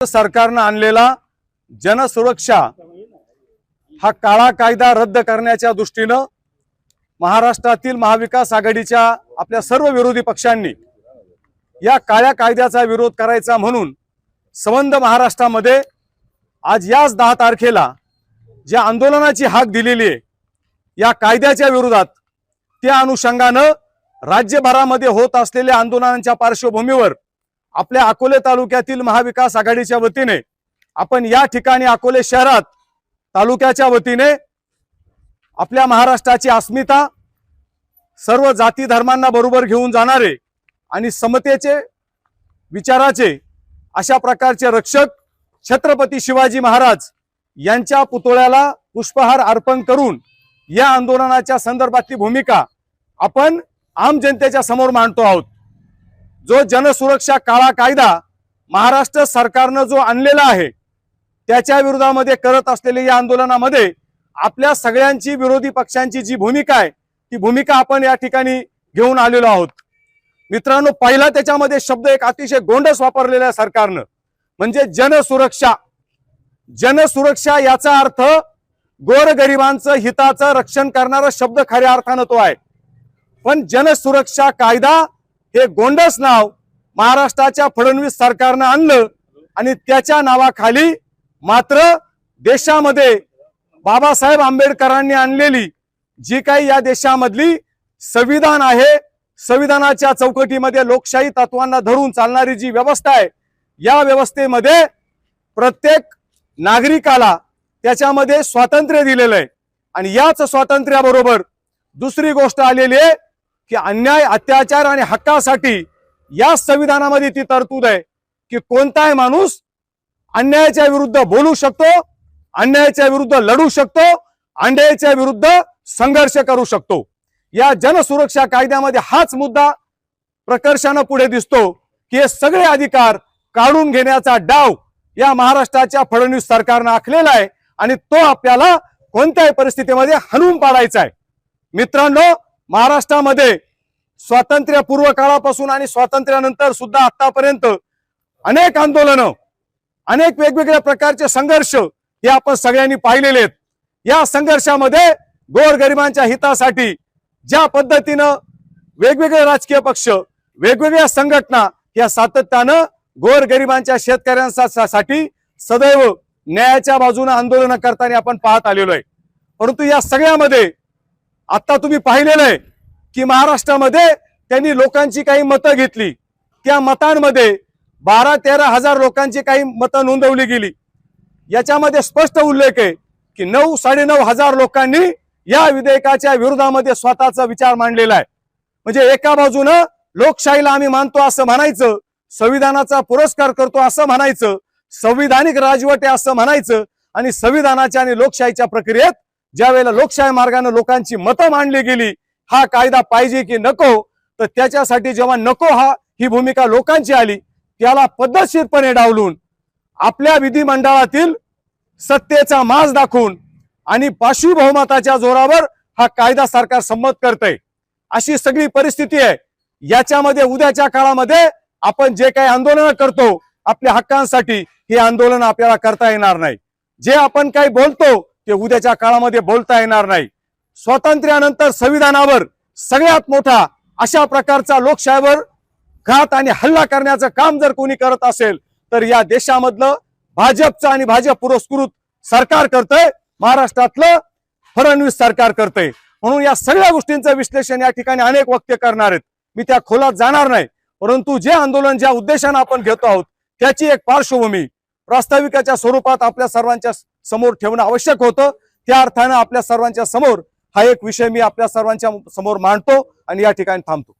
सरकारनं आणलेला जनसुरक्षा हा काळा कायदा रद्द करण्याच्या दृष्टीनं महाराष्ट्रातील महाविकास आघाडीच्या आपल्या सर्व विरोधी पक्षांनी या काळ्या कायद्याचा विरोध करायचा म्हणून संबंध महाराष्ट्रामध्ये आज याच दहा तारखेला ज्या आंदोलनाची हाक दिलेली आहे या कायद्याच्या विरोधात त्या अनुषंगानं राज्यभरामध्ये होत असलेल्या आंदोलनांच्या पार्श्वभूमीवर आपल्या अकोले तालुक्यातील महाविकास आघाडीच्या वतीने आपण या ठिकाणी अकोले शहरात तालुक्याच्या वतीने आपल्या महाराष्ट्राची अस्मिता सर्व जाती धर्मांना बरोबर घेऊन जाणारे आणि समतेचे विचाराचे अशा प्रकारचे रक्षक छत्रपती शिवाजी महाराज यांच्या पुतळ्याला पुष्पहार अर्पण करून या आंदोलनाच्या संदर्भातली भूमिका आपण आम जनतेच्या समोर मांडतो आहोत. जो जनसुरक्षा काळा कायदा महाराष्ट्र सरकारनं जो आणलेला आहे त्याच्या विरोधामध्ये करत असलेल्या या आंदोलनामध्ये आपल्या सगळ्यांची विरोधी पक्षांची जी भूमिका आहे ती भूमिका आपण या ठिकाणी घेऊन आलेलो आहोत. मित्रांनो पहिला त्याच्यामध्ये शब्द एक अतिशय गोंडस वापरलेला आहे सरकारनं म्हणजे जनसुरक्षा. जनसुरक्षा याचा अर्थ गोरगरिबांचं हिताचं रक्षण करणारा शब्द खऱ्या अर्थानं तो आहे. पण जनसुरक्षा कायदा हे गोंडस नाव महाराष्ट्राच्या फडणवीस सरकारनं आणलं आणि त्याच्या नावाखाली मात्र देशामध्ये बाबासाहेब आंबेडकरांनी आणलेली जी काही या देशामधली संविधान आहे संविधानाच्या चौकटीमध्ये लोकशाही तत्वांना धरून चालणारी जी व्यवस्था आहे या व्यवस्थेमध्ये प्रत्येक नागरिकाला त्याच्यामध्ये स्वातंत्र्य दिलेलं आहे. आणि याच स्वातंत्र्याबरोबर दुसरी गोष्ट आलेली आहे की अन्याय अत्याचार आणि हक्कासाठी या संविधानामध्ये ती तरतूद आहे की कोणताही माणूस अन्यायाच्या विरुद्ध बोलू शकतो अन्यायाच्या विरुद्ध लढू शकतो अन्यायाच्या विरुद्ध संघर्ष करू शकतो. या जनसुरक्षा कायद्यामध्ये हाच मुद्दा प्रकर्षानं पुढे दिसतो की हे सगळे अधिकार काढून घेण्याचा डाव या महाराष्ट्राच्या फडणवीस सरकारनं आखलेला आहे आणि तो आपल्याला कोणत्याही परिस्थितीमध्ये हलवून पाडायचा आहे. मित्रांनो महाराष्ट्रामध्ये स्वातंत्र्यपूर्व काळापासून आणि स्वातंत्र्यानंतर सुद्धा आतापर्यंत अनेक आंदोलनं अनेक वेगवेगळ्या प्रकारचे संघर्ष हे आपण सगळ्यांनी पाहिलेले आहेत. या संघर्षामध्ये गोरगरिबांच्या हितासाठी ज्या पद्धतीनं वेगवेगळे राजकीय पक्ष वेगवेगळ्या संघटना या सातत्यानं गोरगरिबांच्या शेतकऱ्यांसाठी सदैव न्यायाच्या बाजूने आंदोलन करताना आपण पाहत आलेलो आहे. परंतु या सगळ्यामध्ये आता तुम्ही पाहिलेलं आहे की महाराष्ट्रामध्ये त्यांनी लोकांची काही मतं घेतली. त्या मतांमध्ये बारा तेरा हजार लोकांची काही मतं नोंदवली गेली. याच्यामध्ये स्पष्ट उल्लेख आहे की नऊ साडेनऊ हजार लोकांनी या विधेयकाच्या विरोधामध्ये स्वतःचा विचार मांडलेला आहे. म्हणजे एका बाजूनं लोकशाहीला आम्ही मानतो असं म्हणायचं संविधानाचा पुरस्कार करतो असं म्हणायचं संविधानिक राजवट आहे असं म्हणायचं आणि संविधानाच्या आणि लोकशाहीच्या प्रक्रियेत ज्या वेळेला लोकशाही मार्गाने लोकांची मतं मांडली गेली हा कायदा पाहिजे की नको तर त्याच्यासाठी जेव्हा नको हा ही भूमिका लोकांची आली त्याला पद्धतशीरपणे डावलून आपल्या विधिमंडळातील सत्तेचा माज दाखवून आणि पाशवी बहुमताच्या जोरावर हा कायदा सरकार संमत करतंय. अशी सगळी परिस्थिती आहे. याच्यामध्ये उद्याच्या काळामध्ये आपण जे काही आंदोलन करतो आपल्या हक्कांसाठी हे आंदोलन आपल्याला करता येणार नाही. जे आपण काही बोलतो ते उद्याच्या काळामध्ये बोलता येणार नाही. स्वातंत्र्यानंतर संविधानावर सगळ्यात मोठा अशा प्रकारचा लोकशाहीवर घात आणि हल्ला करण्याचं काम जर कोणी करत असेल तर या देशामधलं भाजपचं आणि भाजप पुरस्कृत सरकार करतंय महाराष्ट्रातलं फडणवीस सरकार करतंय. म्हणून या सगळ्या गोष्टींचं विश्लेषण या ठिकाणी अनेक वक्ते करणार आहेत. मी त्या खोलात जाणार नाही. परंतु जे आंदोलन ज्या उद्देशानं आपण घेतो आहोत त्याची एक पार्श्वभूमी प्रास्ताविकाच्या स्वरूपात आपल्या सर्वांच्या समोर ठेवणं आवश्यक होतं. त्या अर्थानं आपल्या सर्वांच्या समोर हा एक विषय मी आपल्या सर्वांच्या समोर मांडतो आणि या ठिकाणी थांबतो.